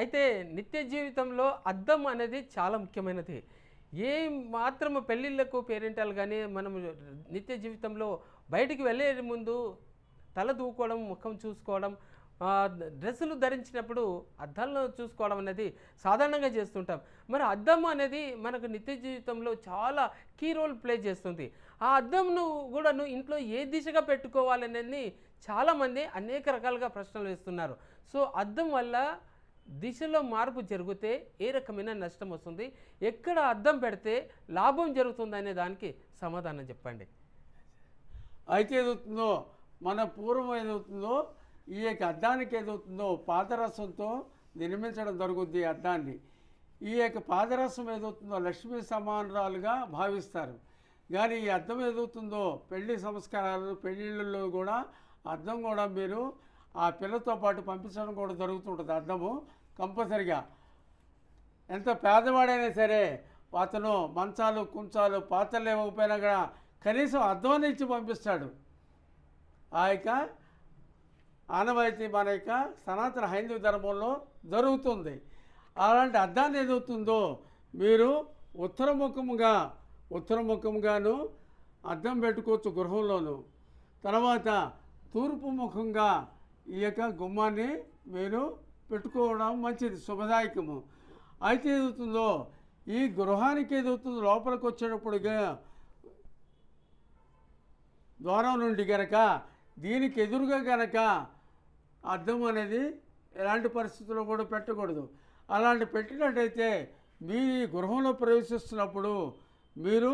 అయితే నిత్య జీవితంలో అద్దం అనేది చాలా ముఖ్యమైనది. ఏ మాత్రము పెళ్ళిళ్ళకు పేరెంటాలు కానీ మనం నిత్య జీవితంలో బయటికి వెళ్ళే ముందు తల దూకోవడం ముఖం చూసుకోవడం డ్రెస్సులు ధరించినప్పుడు అద్దంలో చూసుకోవడం అనేది సాధారణంగా చేస్తుంటాం. మరి అద్దం అనేది మనకు నిత్య జీవితంలో చాలా కీ రోల్ ప్లే చేస్తుంది. ఆ అద్దంను కూడాను ఇంట్లో ఏ దిశగా పెట్టుకోవాలనేది చాలామంది అనేక రకాలుగా ప్రశ్నలు వేస్తున్నారు. సో అద్దం వల్ల దిశలో మార్పు జరిగితే ఏ రకమైన నష్టం వస్తుంది? ఎక్కడ అద్దం పెడితే లాభం జరుగుతుంది అనే దానికి సమాధానం చెప్పండి. అయితే ఏదవుతుందో? మన పూర్వం ఏదవుతుందో? ఈ యొక్క అద్దానికి ఏదవుతుందో? పాదరసంతో నిర్మించడం జరుగుద్ది ఈ అద్దాన్ని. ఈ యొక్క పాదరసం ఏదవుతుందో? లక్ష్మీ సమానరాలుగా భావిస్తారు. కానీ ఈ అద్దం ఏదవుతుందో? పెళ్ళి సంస్కారాలు పెళ్ళిళ్ళలో కూడా అద్దం కూడా మీరు ఆ పిల్లతో పాటు పంపించడం కూడా జరుగుతుంటుంది అర్థము? కంపల్సరిగా. ఎంత పేదవాడైనా సరే అతను మంచాలు కుంచాలు పాత్రలు ఇవ్వకపోయినా కూడా కనీసం అర్థం ఇచ్చి పంపిస్తాడు. ఆ యొక్క ఆనవాయితీ మన యొక్క సనాతన హైందవ ధర్మంలో జరుగుతుంది. అలాంటి అర్థాన్ని ఏదవుతుందో మీరు ఉత్తరముఖముగా ఉత్తరముఖముగాను అద్దం పెట్టుకోవచ్చు గృహంలోను. తర్వాత తూర్పు ముఖంగా ఈ యొక్క గుమ్మాన్ని మీరు పెట్టుకోవడం మంచిది శుభదాయకము. అయితే ఏదవుతుందో ఈ గృహానికి ఏదవుతుందో లోపలికి వచ్చేటప్పుడుగా ద్వారం నుండి గనక దీనికి ఎదురుగా గనక అద్దం అనేది ఎలాంటి పరిస్థితుల్లో కూడా పెట్టకూడదు. అలాంటి పెట్టినట్టయితే మీ గృహంలో ప్రవేశిస్తున్నప్పుడు మీరు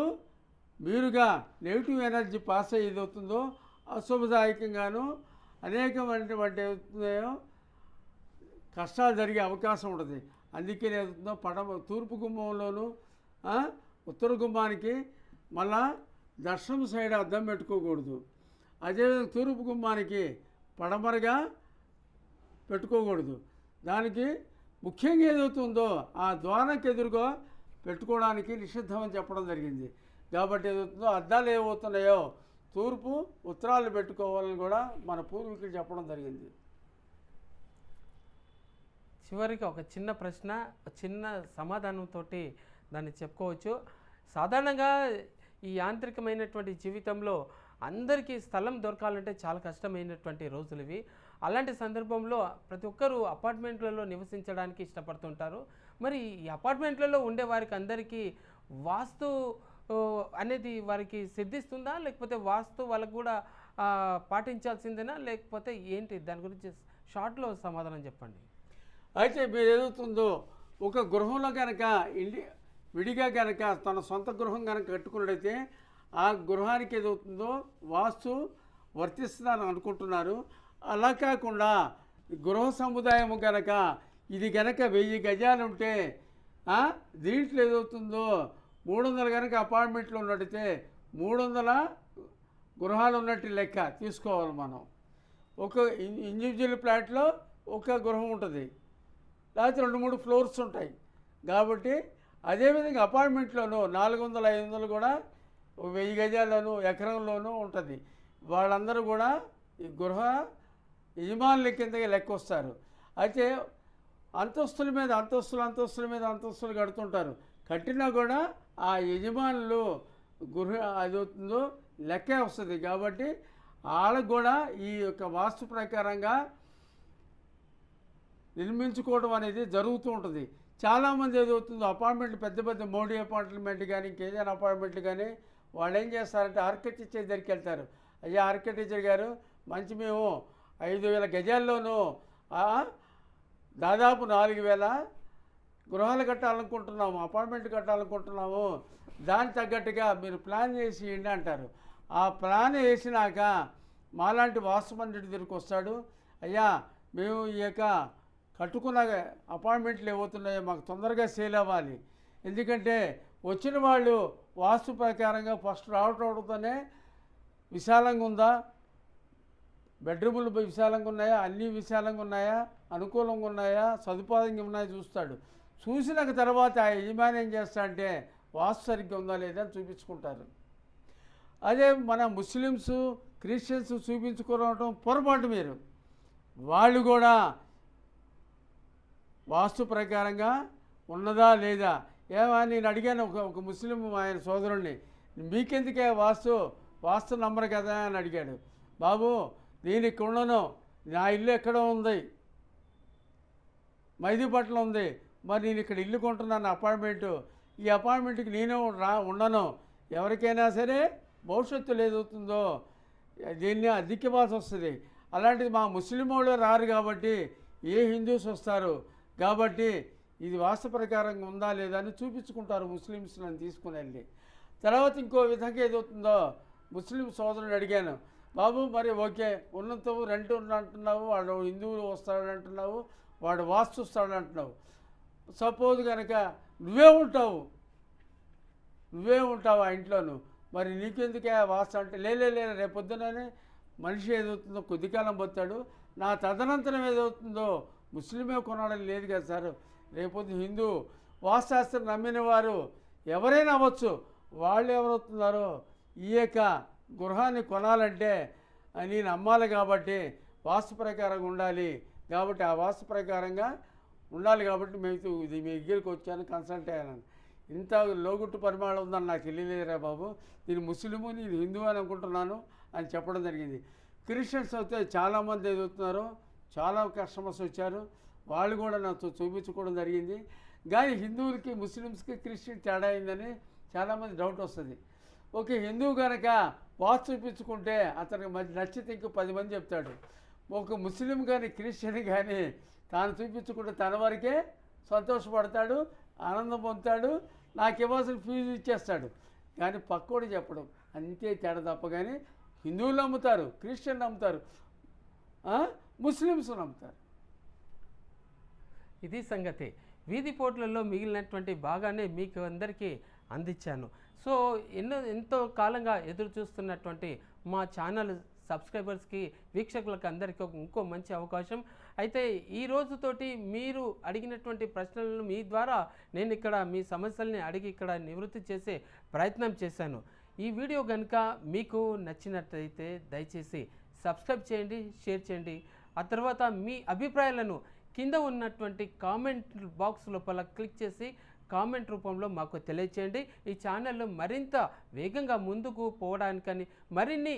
మీరుగా నెగిటివ్ ఎనర్జీ పాస్ అయ్యేది అవుతుందో అశుభదాయకంగాను అనేకమైనటువంటి అవుతున్నాయో కష్టాలు జరిగే అవకాశం ఉంటుంది. అందుకే ఏదవుతుందో పడమ తూర్పు గుమ్మంలోనూ ఉత్తర గుమ్మానికి మళ్ళా దర్శనం సైడ్ అద్దం పెట్టుకోకూడదు. అదేవిధంగా తూర్పు గుమ్మానికి పడమరగా పెట్టుకోకూడదు. దానికి ముఖ్యంగా ఏదవుతుందో ఆ ద్వారానికి ఎదురుగా పెట్టుకోవడానికి నిషిద్ధం అని చెప్పడం జరిగింది. కాబట్టి ఏదవుతుందో అద్దాలు ఏమవుతున్నాయో తూర్పు ఉత్తరాలు పెట్టుకోవాలని కూడా మన పూర్వీకులు చెప్పడం జరిగింది. చివరికి ఒక చిన్న ప్రశ్న చిన్న సమాధానంతో దాన్ని చెప్పుకోవచ్చు. సాధారణంగా ఈ యాంత్రికమైనటువంటి జీవితంలో అందరికీ స్థలం దొరకాలంటే చాలా కష్టమైనటువంటి రోజులు ఇవి. అలాంటి సందర్భంలో ప్రతి ఒక్కరూ అపార్ట్మెంట్లలో నివసించడానికి ఇష్టపడుతుంటారు. మరి ఈ అపార్ట్మెంట్లలో ఉండే వారికి అందరికీ వాస్తు అనేది వారికి సిద్ధిస్తుందా? లేకపోతే వాస్తు వాళ్ళకు కూడా పాటించాల్సిందేనా? లేకపోతే ఏంటి? దాని గురించి షార్ట్లో సమాధానం చెప్పండి. అయితే మీరు ఏదవుతుందో ఒక గృహంలో కనుక ఇండి విడిగా కనుక తన సొంత గృహం కనుక కట్టుకున్నట్టయితే ఆ గృహానికి ఏదవుతుందో వాస్తు వర్తిస్తుందని అనుకుంటున్నారు. అలా కాకుండా గృహ సముదాయం కనుక ఇది కనుక వెయ్యి గజాలు ఉంటే దీంట్లో ఏదవుతుందో మూడు వందలు కనుక అపార్ట్మెంట్లో ఉన్నట్టయితే మూడు వందల గృహాలు ఉన్నట్టు లెక్క తీసుకోవాలి మనం. ఒక ఇండివిజువల్ ఫ్లాట్లో ఒక గృహం ఉంటుంది. లేకపోతే రెండు మూడు ఫ్లోర్స్ ఉంటాయి. కాబట్టి అదేవిధంగా అపార్ట్మెంట్లోనూ నాలుగు వందల ఐదు వందలు కూడా వెయ్యి గజాల్లోనూ ఎకరంలోనూ ఉంటుంది. వాళ్ళందరూ కూడా ఈ గృహ యజమానుల కింద లెక్క వస్తారు అయితే అంతస్తుల మీద అంతస్తులు అంతస్తుల మీద అంతస్తులు కడుతుంటారు. కట్టినా కూడా ఆ యజమానులు గృహ అది అవుతుందో లెక్కే వస్తుంది. కాబట్టి వాళ్ళకు కూడా ఈ యొక్క వాస్తు ప్రకారంగా నిర్మించుకోవడం అనేది జరుగుతూ ఉంటుంది. చాలామంది ఏదవుతుందో అపార్ట్మెంట్లు పెద్ద పెద్ద మోడీ అపార్ట్మెంట్ కానీ ఇంకేదైనా అపార్ట్మెంట్లు కానీ వాళ్ళు ఏం చేస్తారంటే ఆర్కిటెక్చర్ దగ్గరికి వెళ్తారు. అయ్యా ఆర్కిటెక్చర్ గారు మంచి మేము ఐదు వేల గజాల్లోనూ దాదాపు నాలుగు వేల గృహాలు కట్టాలనుకుంటున్నాము అపార్ట్మెంట్ కట్టాలనుకుంటున్నాము దానికి తగ్గట్టుగా మీరు ప్లాన్ చేసి ఇవ్వండి అంటారు. ఆ ప్లాన్ వేసినాక మాలాంటి వాస్తు పండితుడి దగ్గరికి వస్తాడు అయ్యా మేము ఈ యొక్క కట్టుకున్న అపార్ట్మెంట్లు ఏమవుతున్నాయో మాకు తొందరగా సేల్ అవ్వాలి. ఎందుకంటే వచ్చిన వాళ్ళు వాస్తు ప్రకారంగా ఫస్ట్ రావటంతోనే విశాలంగా ఉందా? బెడ్రూములు విశాలంగా ఉన్నాయా? అన్నీ విశాలంగా ఉన్నాయా? అనుకూలంగా ఉన్నాయా? సదుపాయంగా ఉన్నాయా? చూస్తాడు. చూసినాక తర్వాత ఆ యజమాని ఏం చేస్తా అంటే వాస్తు సరిగ్గా ఉందా లేదా అని చూపించుకుంటారు. అదే మన ముస్లిమ్స్ క్రిస్టియన్స్ చూపించుకోవడం పొరపాటు మీరు. వాళ్ళు కూడా వాస్తు ప్రకారంగా ఉన్నదా లేదా? ఏమా నేను అడిగాను ఒక ఒక ముస్లిం ఆయన సోదరుణ్ణి మీకెందుకే వాస్తు వాస్తు నంబరు కదా? అని అడిగాడు. బాబు నేను ఇక్కడ ఉండను నా ఇల్లు ఎక్కడో ఉంది మైదీపట్నం ఉంది మరి నేను ఇక్కడ ఇల్లు కొంటున్నాను అపార్ట్మెంటు. ఈ అపార్ట్మెంట్కి నేను రా ఉండను. ఎవరికైనా సరే భవిష్యత్తులో ఏదవుతుందో దీన్ని అధిక్యవాల్సి వస్తుంది. అలాంటిది మా ముస్లిం వాళ్ళు రారు కాబట్టి ఏ హిందూస్ వస్తారు? కాబట్టి ఇది వాస్తవ ప్రకారంగా ఉందా లేదా అని చూపించుకుంటారు ముస్లిమ్స్ నన్ను తీసుకుని వెళ్ళి. తర్వాత ఇంకో విధంగా ఏదవుతుందో ముస్లిం సోదరుని అడిగాను. బాబు మరి ఓకే ఉన్నంత రెంట్ అంటున్నావు వాడు హిందువులు వస్తాడు అంటున్నావు వాడు వాస్తు వస్తాడు అంటున్నావు. సపోజ్ కనుక నువ్వే ఉంటావు. నువ్వే ఉంటావు ఆ ఇంట్లోను. మరి నీకెందుకే ఆ అంటే లేలే లే రేపొద్దుననే మనిషి ఏదవుతుందో కొద్ది కాలం పోతాడు నా తదనంతరం ఏదవుతుందో ముస్లిమే కొనాలని లేదు కదా సార్. రేపొద్దు హిందూ వాస్తాస్త్రం నమ్మిన వారు ఎవరైనా అవ్వచ్చు. వాళ్ళు ఎవరవుతున్నారో? ఈ యొక్క గృహాన్ని కొనాలంటే నేను అమ్మాలి కాబట్టి వాస్తు ప్రకారంగా ఉండాలి. కాబట్టి ఆ వాస్తు ప్రకారంగా ఉండాలి కాబట్టి మేము ఇది మీ దగ్గరికి వచ్చాను కన్సల్ట్ అయ్యాను ఇంత లోగుట్టు పరిమాణం ఉందని నాకు తెలియలేదురా బాబు. నేను ముస్లిము నేను హిందూ అని అనుకుంటున్నాను అని చెప్పడం జరిగింది. క్రిస్టియన్స్ అయితే చాలామంది ఎదుగుతున్నారు చాలా కస్టమర్స్ వచ్చారు. వాళ్ళు కూడా నాతో చూపించుకోవడం జరిగింది. కానీ హిందువులకి ముస్లిమ్స్కి క్రిస్టియన్ తేడా అయిందని చాలామంది డౌట్ వస్తుంది. ఓకే హిందువు కనుక వాచ్ చూపించుకుంటే అతనికి మంచి నచ్చితే ఇంకో పది మంది చెప్తాడు. ఒక ముస్లిం కానీ క్రిస్టియన్ కానీ తాను చూపించుకుంటే తన వరకే సంతోషపడతాడు ఆనందం పొందుతాడు నాకు ఇవ్వాల్సిన ఫీజు ఇచ్చేస్తాడు. కానీ పక్కోడు చెప్పడం. అంతే తేడా తప్ప కానీ హిందువులు నమ్ముతారు క్రిస్టియన్ నమ్ముతారు ముస్లిమ్స్ నమ్ముతారు. ఇది సంగతి. వీధి పోట్లలో మిగిలినటువంటి భాగాన్ని మీకు అందరికీ అందించాను. సో ఎన్నో ఎంతో కాలంగా ఎదురు చూస్తున్నటువంటి మా ఛానల్ సబ్స్క్రైబర్స్కి వీక్షకులకు అందరికీ ఇంకో మంచి అవకాశం. అయితే ఈ రోజుతోటి మీరు అడిగినటువంటి ప్రశ్నలను మీ ద్వారా నేను ఇక్కడ మీ సమస్యల్ని అడిగి ఇక్కడ నివృత్తి చేసే ప్రయత్నం చేశాను. ఈ వీడియో కనుక మీకు నచ్చినట్లయితే దయచేసి సబ్స్క్రైబ్ చేయండి షేర్ చేయండి. ఆ తర్వాత మీ అభిప్రాయాలను కింద ఉన్నటువంటి కామెంట్ బాక్స్ లోపల క్లిక్ చేసి కామెంట్ రూపంలో మాకు తెలియచేయండి. ఈ ఛానల్లో మరింత వేగంగా ముందుకు పోవడానికని మరిన్ని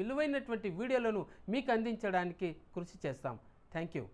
విలువైనటువంటి వీడియోలను మీకు అందించడానికి కృషి చేస్తాం. Thank you.